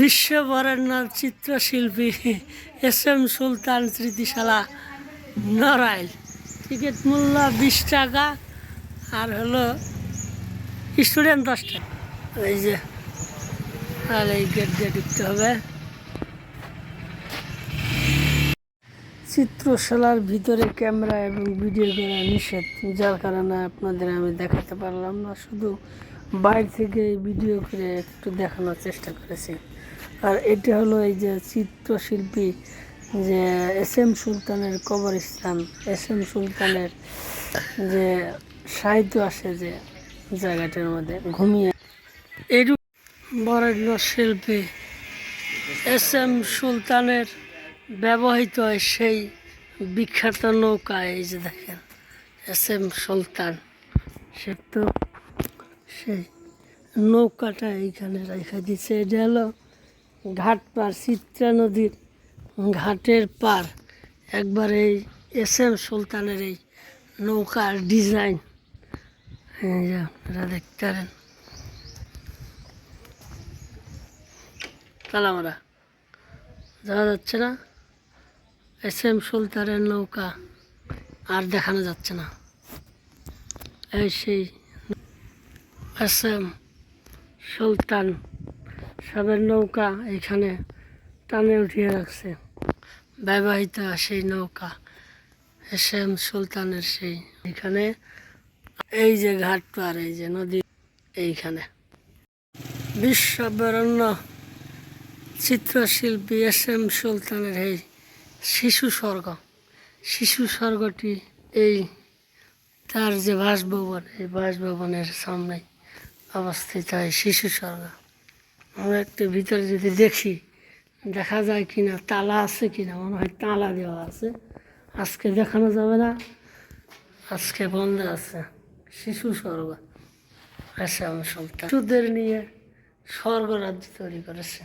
বিশ্ববরেণ্য চিত্রশিল্পী S M Sultan স্মৃতিশালা, Narail. Ticket মূল্য বিশ টাকা, আর হলো স্টুডেন্ট দশ টাকা। এই যে আর এই গেট দিয়ে ঢুকতে হবে। চিত্রশালার ভিতরে ক্যামেরা এবং ভিডিও করা নিষেধ, যার কারণে আপনাদের আমি দেখাতে পারলাম না, শুধু বাইরে থেকে ভিডিও করে একটু দেখানোর চেষ্টা করেছি। আর এটা হলো এই যে চিত্রশিল্পী যে এস এম সুলতানের কবরস্থান এস এম সুলতানের যে সাহিত্য আসে যে জায়গাটার মধ্যে ঘুমিয়ে এইরূপ বরেণ্য শিল্পী এস এম সুলতানের ব্যবহৃত সেই বিখ্যাত নৌকা এই যে দেখেন, এস এম সুলতান। সে তো সেই নৌকাটা এইখানে রেখে দিচ্ছে এটা হলো ঘাট পার, চিত্রা নদীর ঘাটের পার। একবার এই এস এম সুলতানের এই নৌকার ডিজাইন। আপনারা দেখতে পারেন। কালামারা যাওয়া যাচ্ছে না। এস এম সুলতানের নৌকা আর দেখানো যাচ্ছে না। এই সেই এস এম সুলতান সবের নৌকা এখানে টানে উঠিয়ে রাখছে। ব্যবহৃত সেই নৌকা এস এম সুলতানের সেই। এখানে এই যে ঘাট পার এই যে নদী এইখানে। বিশ্ববরণ্য চিত্রশিল্পী এস এম সুলতানের এই শিশু স্বর্গ। শিশু স্বর্গটি এই তার যে বাসভবন, এই বাসভবনের সামনে অবস্থিত হয় শিশু স্বর্গ। আমরা একটু ভিতরে যদি দেখি, দেখা যায় কি না তালা আছে কি না মনে হয় তালা দেওয়া আছে। আজকে দেখানো যাবে না, আজকে বন্ধ আছে। শিশু স্বর্গ। এস আমার সুলতান শিশুদের নিয়ে স্বর্গ রাজ্য তৈরি করেছে।